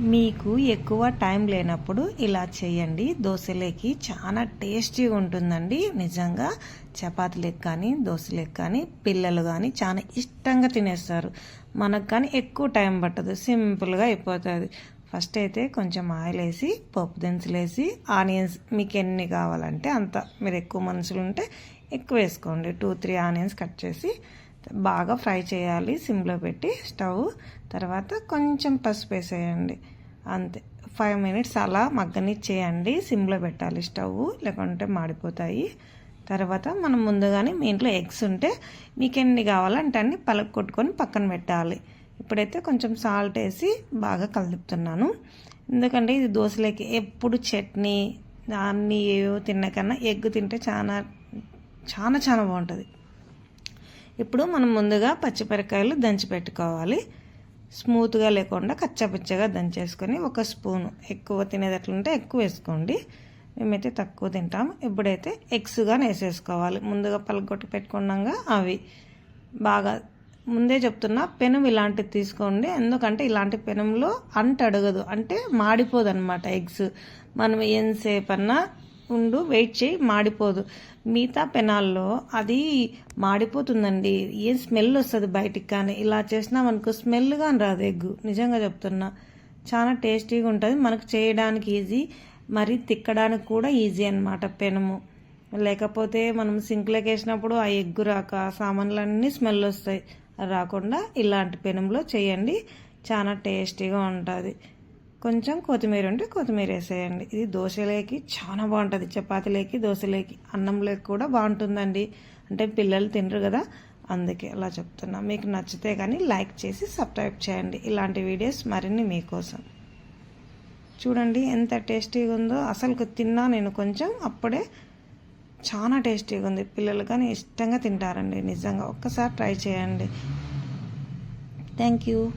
మీకు ఎక్కువ టైం లేనప్పుడు ఇలా చేయండి. దోశలేకి చాలా టేస్టీగా ఉంటుందండి. నిజంగా చపాతీలకు కానీ దోశలకు కానీ పిల్లలు కానీ చాలా ఇష్టంగా తినేస్తారు. మనకు కానీ ఎక్కువ టైం పట్టదు. సింపుల్గా అయిపోతుంది. ఫస్ట్ అయితే కొంచెం ఆయిల్ వేసి పప్పు దినుసులు వేసి ఆనియన్స్ మీకు ఎన్ని కావాలంటే అంత. మీరు ఎక్కువ మనుషులు ఉంటే ఎక్కువ వేసుకోండి. టూ త్రీ ఆనియన్స్ కట్ చేసి బాగా ఫ్రై చేయాలి. సిమ్లో పెట్టి స్టవ్. తర్వాత కొంచెం పసుపు వేసేయండి. అంతే. ఫైవ్ మినిట్స్ అలా మగ్గనిచ్చేయండి. సిమ్లో పెట్టాలి స్టవ్. లేకుంటే మాడిపోతాయి. తర్వాత మనం ముందుగానే మీ ఇంట్లో ఎగ్స్ ఉంటే మీకు ఎన్ని కావాలంటే అన్ని పలక కొట్టుకొని పక్కన పెట్టాలి. ఇప్పుడైతే కొంచెం సాల్ట్ వేసి బాగా కలుపుతున్నాను. ఎందుకంటే ఇది దోశలోకి ఎప్పుడు చట్నీ అన్నీ ఏవో తిన్న కన్నా ఎగ్ తింటే చాలా చాలా చాలా బాగుంటుంది. ఇప్పుడు మనం ముందుగా పచ్చిమిరకాయలు దంచి పెట్టుకోవాలి. స్మూత్గా లేకుండా కచ్చాపిచ్చగా దంచేసుకొని ఒక స్పూన్. ఎక్కువ తినేటట్లుంటే ఎక్కువ వేసుకోండి. మేమైతే తక్కువ తింటాం. ఇప్పుడైతే ఎగ్స్గా వేసేసుకోవాలి ముందుగా పలగొట్టి పెట్టుకున్నాక అవి. బాగా ముందే చెప్తున్నా పెనం ఇలాంటిది తీసుకోండి. ఎందుకంటే ఇలాంటి పెనంలో అంట అడగదు అంటే మాడిపోదు అనమాట ఎగ్స్. మనం ఎంతసేపన్నా ఉండు వెయిట్ చేయి మాడిపోదు. మిగతా పెనాల్లో అది మాడిపోతుందండి. ఏం స్మెల్ వస్తుంది బయటికి కానీ? ఇలా చేసినామనుకో స్మెల్ కానీ రాదు ఎగ్గు. నిజంగా చెప్తున్నా. చాలా టేస్టీగా ఉంటుంది. మనకు చేయడానికి ఈజీ మరి తిక్కడానికి కూడా ఈజీ అనమాట పెనము. లేకపోతే మనం సింక్లోకి వేసినప్పుడు ఆ ఎగ్గు రాక సామాన్లన్నీ స్మెల్ వస్తాయి. రాకుండా ఇలాంటి పెనంలో చేయండి. చాలా టేస్టీగా ఉంటుంది. కొంచెం కొత్తిమీర ఉంటే కొత్తిమీర వేసేయండి. ఇది దోశలేకి చాలా బాగుంటుంది. చపాతీలేకి దోశలేకి అన్నంలోకి కూడా బాగుంటుందండి. అంటే పిల్లలు తినరు కదా అందుకే అలా చెప్తున్నా. మీకు నచ్చితే కానీ లైక్ చేసి సబ్స్క్రైబ్ చేయండి. ఇలాంటి వీడియోస్ మరిన్ని మీకోసం. చూడండి ఎంత టేస్టీగా ఉందో. అసలు తిన్నా నేను కొంచెం అప్పుడే చాలా టేస్టీగా ఉంది. పిల్లలు కానీ ఇష్టంగా తింటారండి. నిజంగా ఒక్కసారి ట్రై చేయండి. Thank you.